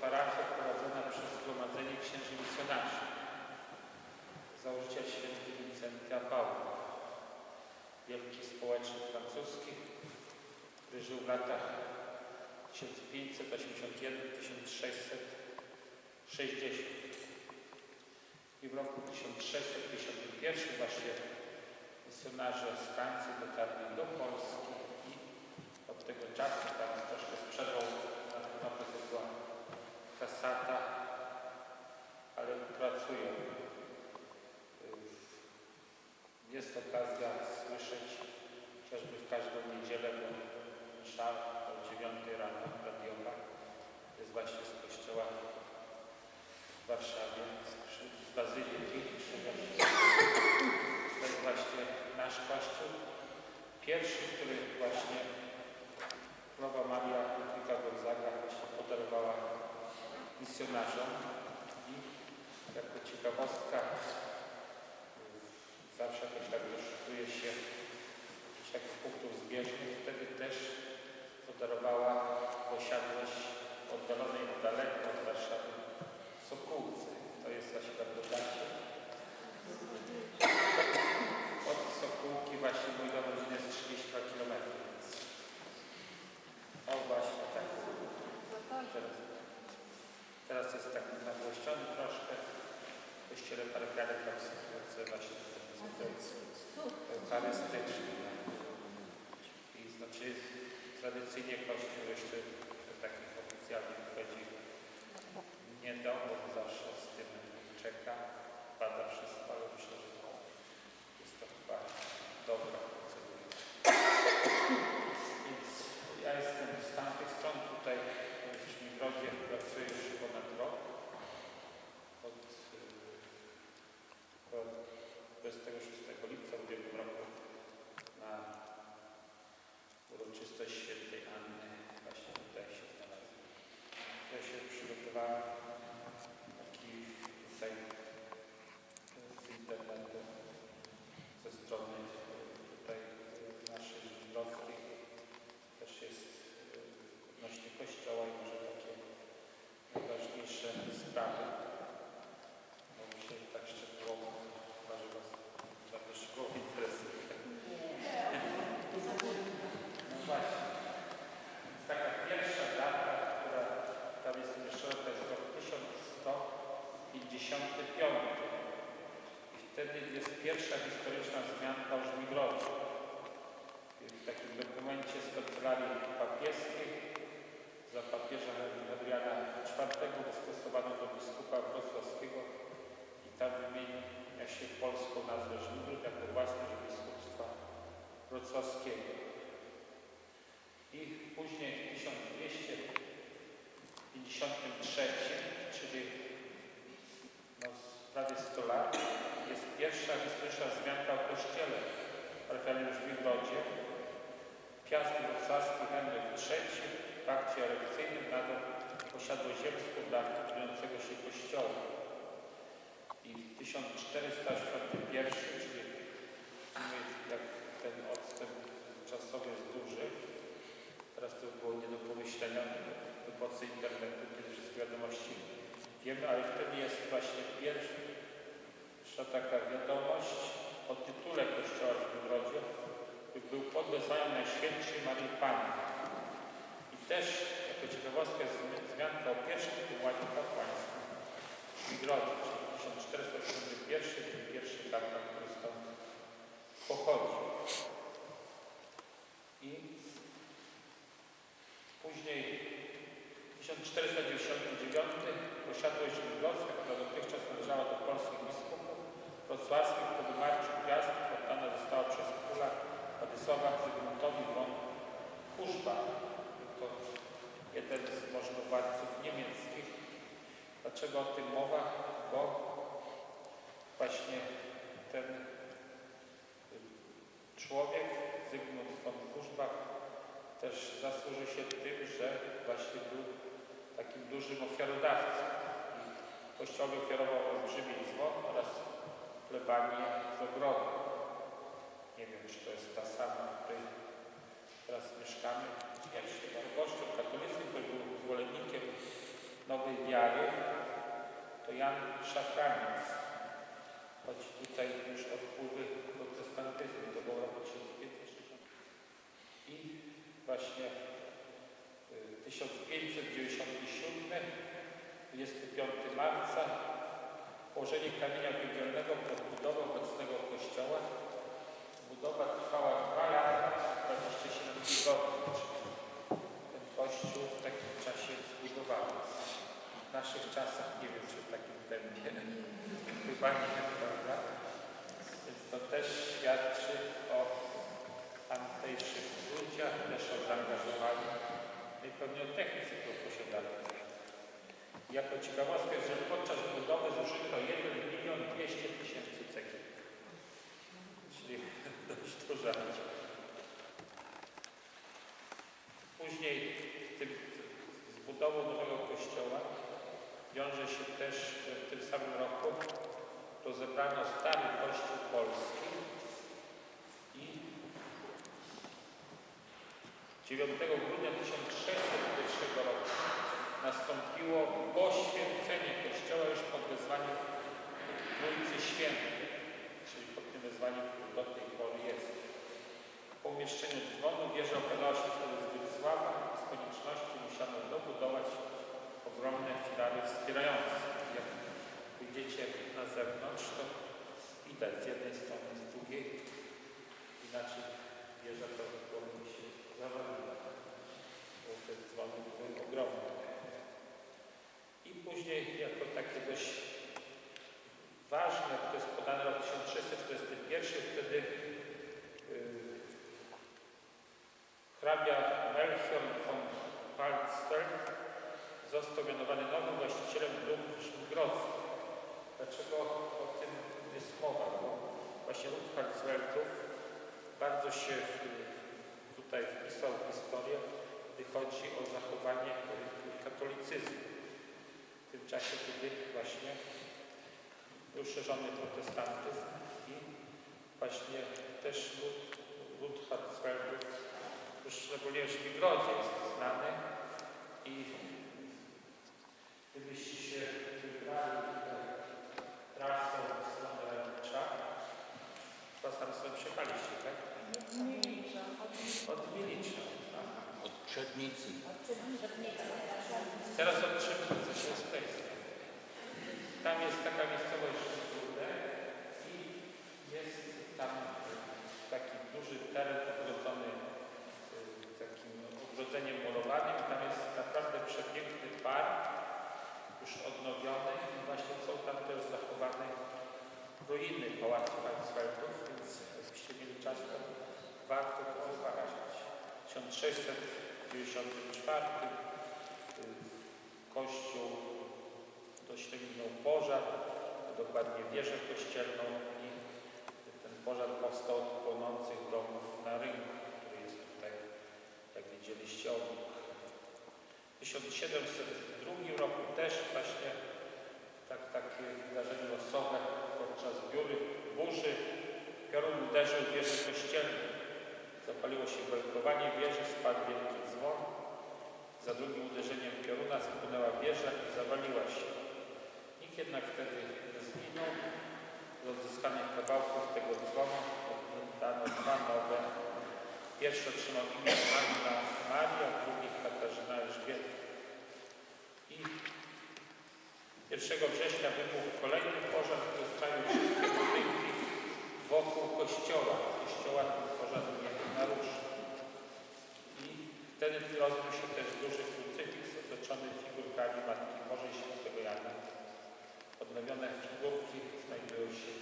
parafia prowadzona przez Zgromadzenie Księży Misjonarzy. Założyciel święty Wincenty Apału. Wielki społecznik francuski, który żył w latach 1581-1660. I w roku 1651 właśnie misjonarze z Francji dotarli do Polski i od tego czasu tam troszkę sprzedał na to była kasata, ale pracują. Jest okazja słyszeć chociażby w każdą niedzielę, bo msza o 9 rano radiowa jest właśnie z kościoła w Warszawie, z Bazyliki. To jest właśnie nasz kościół. Pierwszy, który właśnie Królowa Maria Ludwika Gonzaga właśnie podarowała misjonarzom i jako ciekawostka zawsze jakoś tak doszukuje się jakichś takich punktów zbieżnych. Wtedy też podarowała posiadłość oddalonej daleko od Warszawy Sokółce. To jest właśnie tak dodacie. Od Sokółki właśnie mój dom rodziny jest 32 km. O właśnie tak. Teraz jest tak nagłośniony troszkę. W kościele parafialnym tam są właśnie eucharystyczne. I znaczy tradycyjnie Kościół jeszcze do takich oficjalnych wchodzi nie do, bo zawsze z tym czeka, bada wszystko, ale myślę, że to jest to chyba dobra procedura. Więc ja jestem z tamtej strony tutaj w Żmigrodzie, pracuję już ponad rok. Od, y, od 26 lipca w ubiegłym roku na uroczystość świętej Anny właśnie tutaj się znalazłem. Ja się przygotowałem taki tutaj z internetu, ze strony tutaj naszej żydowskiej też jest y, odnośnie kościoła i może takie najważniejsze sprawy. Bo myślę, że tak szczegółowo chyba, że Was bardzo szczegółowo interesuje. No właśnie. Więc taka pierwsza data, która tam jest umieszczona, to jest rok 1155. I wtedy jest pierwsza historyczna wzmianka o Żmigrodzie. W takim dokumencie z kancelarii papieskiej za papieża Adriana IV wystosowano do biskupa wrocławskiego i tam wymienia się polską nazwę Żmigród jako własność biskupstwa wrocławskiego. I później w 1253, czyli no, prawie 100 lat, jest pierwsza historyczna wzmianka o kościele parafialnym w Żmigrodzie. Piast wrocławski Henryk III w akcie elekcyjnym nadał posiadłość ziemską dla budującego się kościoła. I w 1481, czyli jak ten odstęp czasowy jest duży, teraz to było nie do pomyślenia w epoce internetu, kiedy wszystkie wiadomości wiemy, ale wtedy jest właśnie pierwsza taka wiadomość o tytule kościoła w Wygrodzie, był pod Najświętszej Maryi Panny. I też jako ciekawostka jest wzmianka o pierwszym tytułowaniu kapłańskim w Wygrodzie, czyli 1481, ten pierwszy kapłan, który stąd pochodzi. I później 1499 posiadłość Żmigrodzka, która dotychczas należała do polskich wrocławskich po wymarciu Piastów oddana została przez króla Władysława Zygmuntowi von Kurzbach. To jeden z możnowładców niemieckich. Dlaczego o tym mowa? Bo właśnie ten y, człowiek, Zygmunt von Kurzbach, też zasłużył się tym, że właśnie był takim dużym ofiarodawcą. Kościołowi ofiarował olbrzymi dzwon oraz plebanii z ogrodu. Nie wiem, czy to jest ta sama, w której teraz mieszkamy. Ja się mam kościół katolicki, który był zwolennikiem nowej wiary, to Jan Szafraniec. Choć tutaj już odpływy protestantyzmu, to było roku 1560. I właśnie y, 1597, 25 marca położenie kamienia węgielnego pod budowę obecnego kościoła. Budowa trwała 2 lata, 27 tygodni. Ten kościół w takim czasie zbudowano. W naszych czasach nie wiem, czy w takim tempie. Chyba nie, prawda? Więc to też świadczy o tamtejszych ludziach, też o zaangażowaniu no i pewnie o technice, którą posiadali. Jako ciekawostka jest, że podczas budowy zużyto 1 milion 200 tysięcy cegieł. Czyli dość duża. Później tym, z budową nowego kościoła wiąże się też, w tym samym roku rozebrano stary kościół polski i 9 grudnia 1601 roku nastąpiło poświęcenie kościoła już pod wezwaniem Świętej, czyli pod tym wezwaniem, do tej pory jest. Po umieszczeniu dzwonu wieża okazała się wtedy zbyt słaba i z konieczności musiano dobudować ogromne filary wspierające. Jak wyjdziecie na zewnątrz, to widać z jednej strony, z drugiej. Inaczej wieża prawdopodobnie się zawaliła, bo te dzwony były ogromne. I później jako takie dość ważne, to jest podane rok 1641, wtedy yy, hrabia Melchior von Waldfeld został mianowany nowym właścicielem Grodzki. Dlaczego o tym jest mowa? Bo właśnie lud Hartzfeldów bardzo się y, tutaj wpisał w historię, gdy chodzi o zachowanie y, katolicyzmu. W tym czasie, kiedy właśnie był szerzony protestantyzm i właśnie też lud, Hartzfeldów, już szczególnie w Szmigrodzie jest znany i gdybyście się wybrali tutaj trasą w stronę Radnicza, to tam sobie przejechaliście, tak? Od Milicza. Aha. Od Trzebnicy. Teraz od Trzebnicy się z tej strony. Tam jest taka miejscowość Żydrude i jest tam taki duży teren ogrodzony y, takim ogrodzeniem murowanym. Tam jest naprawdę przepiękny park, już odnowiony i właśnie są tam też zachowane ruiny Pałacu Hartzfeldów, więc jakbyście mieli czas, to warto to zobaczyć. W 1694 y, Kościół doświadczył pożar, dokładnie wieżę kościelną i ten pożar powstał od płonących domów na rynku, który jest tutaj, jak widzieliście, obok. W 1702 roku też właśnie tak, takie wydarzenie losowe podczas biury, burzy piorun uderzył w wieżę kościelną. Belkowanie wieży, spadł wielki dzwon. Za drugim uderzeniem pioruna spłynęła wieża i zawaliła się. Nikt jednak wtedy nie zginął. Z odzyskanych kawałków tego dzwonu dano dwa nowe. Pierwszy otrzymał imię Anna Maria, drugi Katarzyna Elżbieta. I 1 września wybuchł kolejny pożar, który spalił wszystkie budynki wokół kościoła. Kościoła ten pożar nie naruszył. I wtedy rozbił się też duży krucyfiks otoczony figurkami Matki Bożej Świętego Jana. Odnowione figurki znajdują się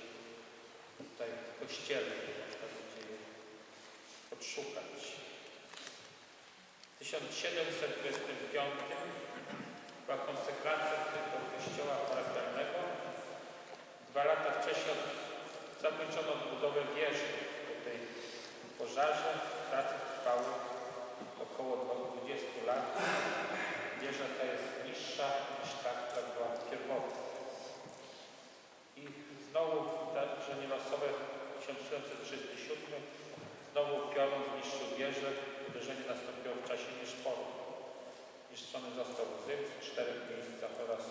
tutaj w kościele, można będzie je odszukać. W 1725 była konsekracja tego kościoła parafialnego. Dwa lata wcześniej zakończono odbudowę wieży po tej pożarze trwały około 20 lat. Wieża ta jest niższa niż ta, która była pierwotna. I znowu wydarzenie losowe 1737 znowu piorun zniszczył wieżę. Uderzenie nastąpiło w czasie nieszporów. Zniszczony został Rzym w czterech miejscach oraz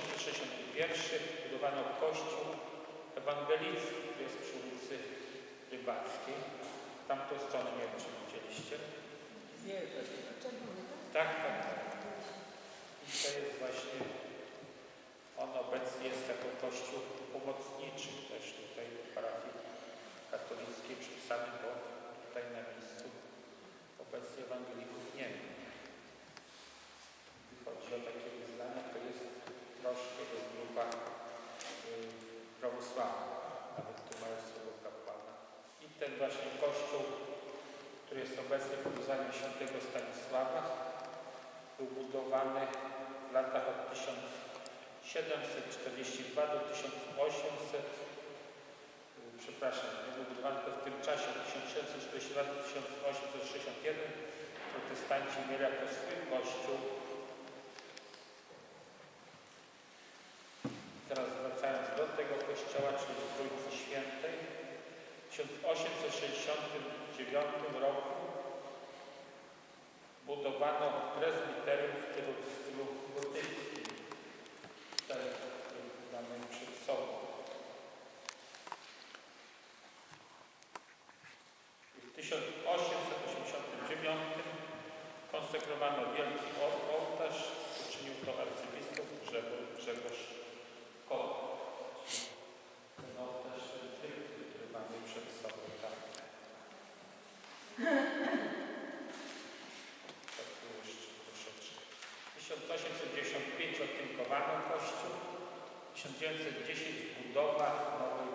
1861 budowano kościół ewangelicki, który jest przy ulicy Rybackiej. Tamtą stronę nie wiem, czy widzieliście. Nie, to nie. Tak, tak, tak. I to jest właśnie, on obecnie jest jako kościół pomocniczy też tutaj parafii katolickiej przypisany, bo tutaj na miejscu obecnie ewangelików nie ma. Jeśli chodzi o takie wyznania, to jest troszkę, grupa y, prawosławna, nawet tu mają swojego kapłana. I ten właśnie kościół, który jest obecny pod wzorem świętego Stanisława, był budowany w latach od 1742 do 1800, y, przepraszam, nie był budowany tylko w tym czasie od 1742 do 1861. Protestanci mieli jako swój kościół. Teraz wracając do tego kościoła, czyli Trójcy Świętej, w 1869 roku budowano prezbiterium w stylu, w stylu gotyckim. Tutaj który mamy przed sobą. I w 1889 konsekrowano wielki o- ołtarz. Uczynił to arcybiskup Grzegorz, Grzegorz Kot. Ten ołtarz, ten tryptyk, który mamy przed sobą. Tak. Tak, tu jeszcze troszeczkę. 1895 otynkowano kościół, 1910 budowa nowej.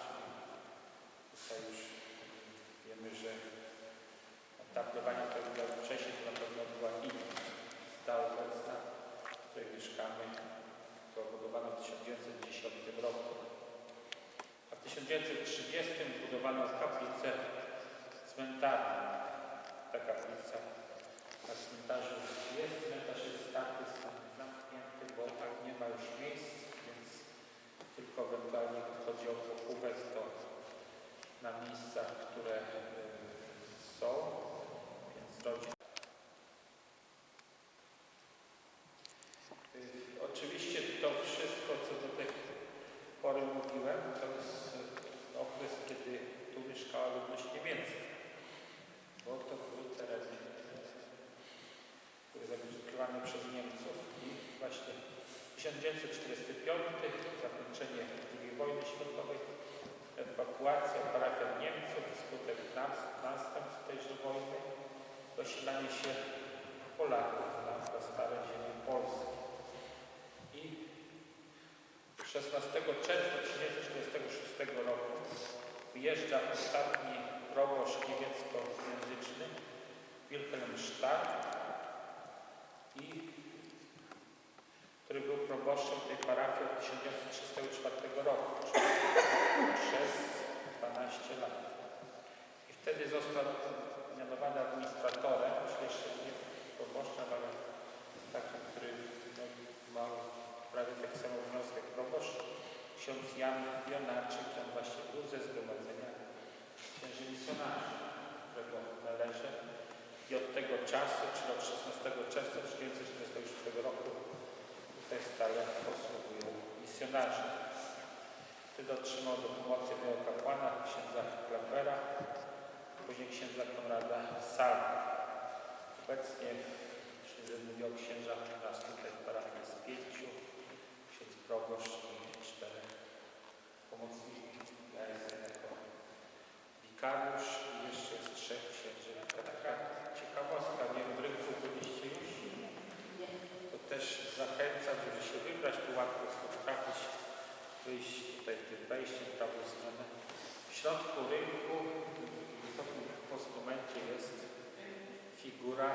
Czyli tutaj już wiemy, że ta plowania, która była wcześniej, to na pewno była inna. Ta obecna, w której mieszkamy, była budowana w 1910 roku. A w 1930 budowano kaplicę cmentarną. Ta kaplica na cmentarzu jest, cmentarz jest starty, stan zamknięty, bo tak nie ma już miejsc, więc tylko ewentualnie gdy chodzi o pochówek, to na miejscach, które y, są, więc rodzin. Y, Oczywiście to wszystko, co do tej pory mówiłem, to jest y, okres, kiedy tu mieszkała ludność niemiecka, bo to były tereny, które zagospodarowane przez Niemców i właśnie 1945, zakończenie II wojny światowej, ewakuacja parafia Niemców wskutek nas- następstw tejże wojny, dosilanie się Polaków na stare ziemie Polski. I 16 czerwca 1946 roku wyjeżdża ostatni proboszcz niemieckojęzyczny Wilhelm Stark i proboszczem tej parafii od 1934 roku, czyli przez 12 lat. I wtedy został mianowany administratorem, czyli jeszcze nie proboszczem, ale takim, który no, ma prawie tak samo wniosek jak proboszcz, ksiądz Jan Jonaczyk, on właśnie był ze zgromadzenia księży misjonarzy, którego należy. I od tego czasu, czyli od 16 czerwca 1946 roku, tutaj stale posługują misjonarze. Wtedy otrzymał do pomocy mojego kapłana, księdza Klapera, później księdza Konrada Salma. Obecnie, jeżeli mówię o księżach, nas tutaj w parafii jest pięciu, ksiądz proboszcz i czterech pomocników. Ja jestem jako wikariusz i jeszcze jest trzech księży. To taka ciekawostka, nie wiem, w rynku byliście już? To też zachęcam, żeby się wybrać, tu łatwo trafić, wyjść tutaj tym wejściem w prawą stronę. W środku rynku, w wysokim postumencie jest figura.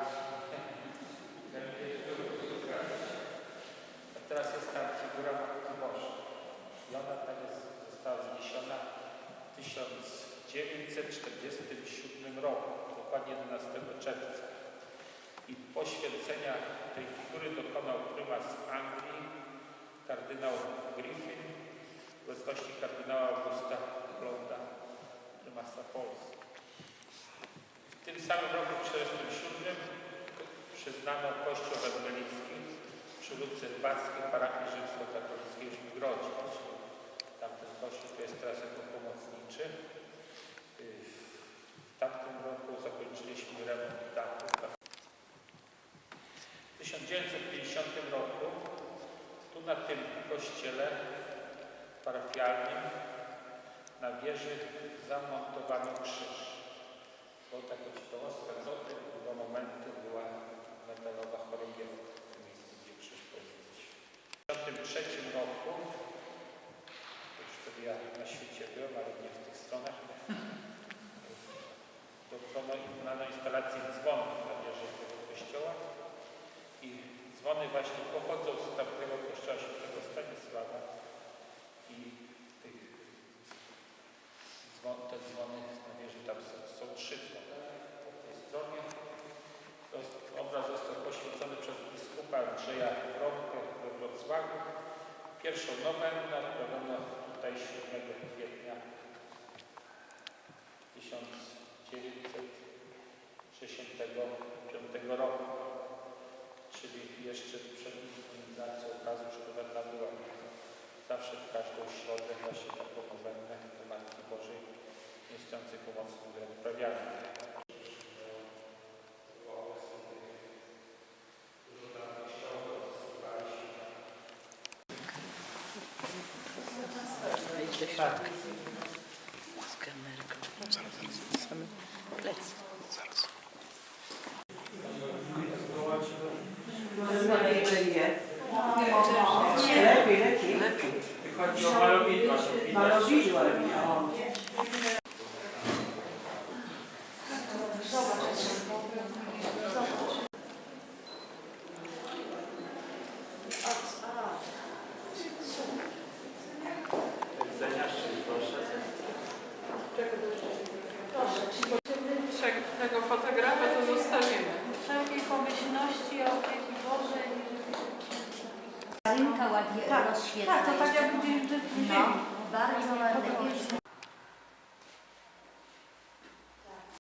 A teraz jest tam figura Matki Bożej. I ona tak jest, została zniesiona w 1947 roku, dokładnie 11 czerwca. I poświęcenia tej figury dokonał prymas Anglii, kardynał Griffin, w obecności kardynała Augusta Blonda, prymasa Polski. W tym samym roku 1947 przyznano Kościół Ewangelicki przy Ludce Rybackiej, parafii rzymskokatolickiej w Żmigrodzie. Kościół to jest jako pomocniczy. W tamtym roku zakończyliśmy remont dachu. W 1950 roku tu na tym kościele parafialnym na wieży zamontowano krzyż. Bo taka ciekawostka, do tego momentu była metalowa chorągiewka w tym miejscu, gdzie krzyż powinien. W 1953 roku, ja na świecie byłem, ale nie w tych stronach, dokonano instalacji dzwonów na wieży tego kościoła i dzwony właśnie pochodzą z tamtego kościoła świętego Stanisława i tych dzwon, te dzwony na wieży tam są, są trzy dzwony po tej stronie. Obraz został poświęcony przez biskupa Andrzeja Wronkę we Wrocławiu. Pierwszą nowennę odprawiono tutaj 7 kwietnia 1965 roku, czyli jeszcze przed inscenizacją okazu szkoda była zawsze w każdą środę właśnie taką nowennę do Matki Bożej niosącej pomocy ludziom odprawiamy. Do środka. Z kamerką. Same plecy. Lepiej, lepiej. Lepiej. Chodzi o malowidła. Malowidła.